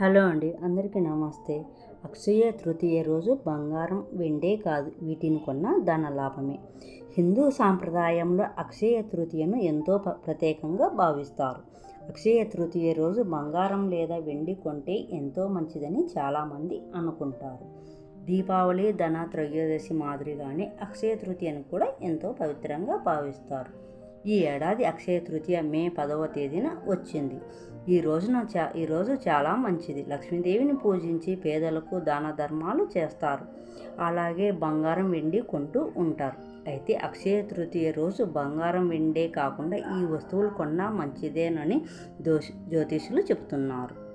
Hello అండి అందరికీ నమస్తే. అక్షయ తృతీయ రోజు బంగారం వెండే కాదు వీటిని కొన్న ధన లాభమే. హిందూ సాంప్రదాయంలో అక్షయ తృతీయను ఎంతో ప- ప్రత్యేకంగా భావిస్తారు. అక్షయ తృతీయ రోజు బంగారం లేదా వెండి కొంటే ఎంతో మంచిదని చాలామంది అనుకుంటారు. దీపావళి ధన త్రయోదశి మాదిరిగానే అక్షయ తృతీయను కూడా ఎంతో పవిత్రంగా భావిస్తారు. ఈ ఏడాది అక్షయ తృతీయ మే పదవ తేదీన వచ్చింది. ఈ రోజున చా ఈరోజు చాలా మంచిది. లక్ష్మీదేవిని పూజించి పేదలకు దాన ధర్మాలు చేస్తారు. అలాగే బంగారం వెండి కొంటూ ఉంటారు. అయితే అక్షయ తృతీయ రోజు బంగారం వెండే కాకుండా ఈ వస్తువులు కొన్నా మంచిదేనని దోష జ్యోతిషులు చెబుతున్నారు.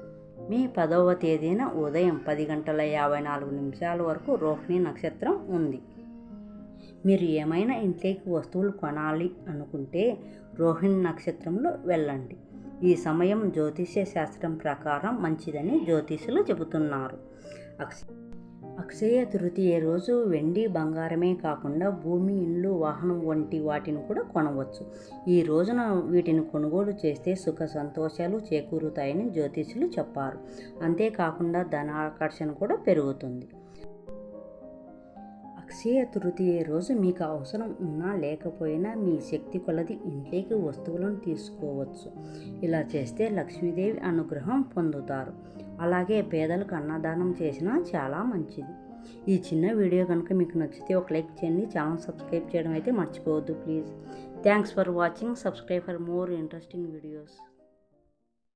మీ పదవ తేదీన ఉదయం పది గంటల యాభై నాలుగు నిమిషాల వరకు రోహిణి నక్షత్రం ఉంది. మీరు ఏమైనా ఇంట్లోకి వస్తువులు కొనాలి అనుకుంటే రోహిణి నక్షత్రంలో వెళ్ళండి. ఈ సమయం జ్యోతిష్య శాస్త్రం ప్రకారం మంచిదని జ్యోతిషులు చెబుతున్నారు. అక్ష అక్షయ తృతీయ రోజు వెండి బంగారమే కాకుండా భూమి ఇల్లు వాహనం వంటి వాటిని కూడా కొనవచ్చు. ఈ రోజున వీటిని కొనుగోలు చేస్తే సుఖ సంతోషాలు చేకూరుతాయని జ్యోతిషులు చెప్పారు. అంతేకాకుండా ధనాకర్షణ కూడా పెరుగుతుంది. అక్షయ తృతీయ రోజు మీకు అవసరం ఉన్నా లేకపోయినా మీ శక్తి కొలది ఇంట్లోకి వస్తువులను తీసుకోవచ్చు. ఇలా చేస్తే లక్ష్మీదేవి అనుగ్రహం పొందుతారు. అలాగే పేదలకు అన్నదానం చేసినా చాలా మంచిది. ఈ చిన్న వీడియో కనుక మీకు నచ్చితే ఒక లైక్ చేయండి. ఛానల్ సబ్స్క్రైబ్ చేయడం అయితే మర్చిపోవద్దు please. Thanks for watching. Subscribe for more interesting videos.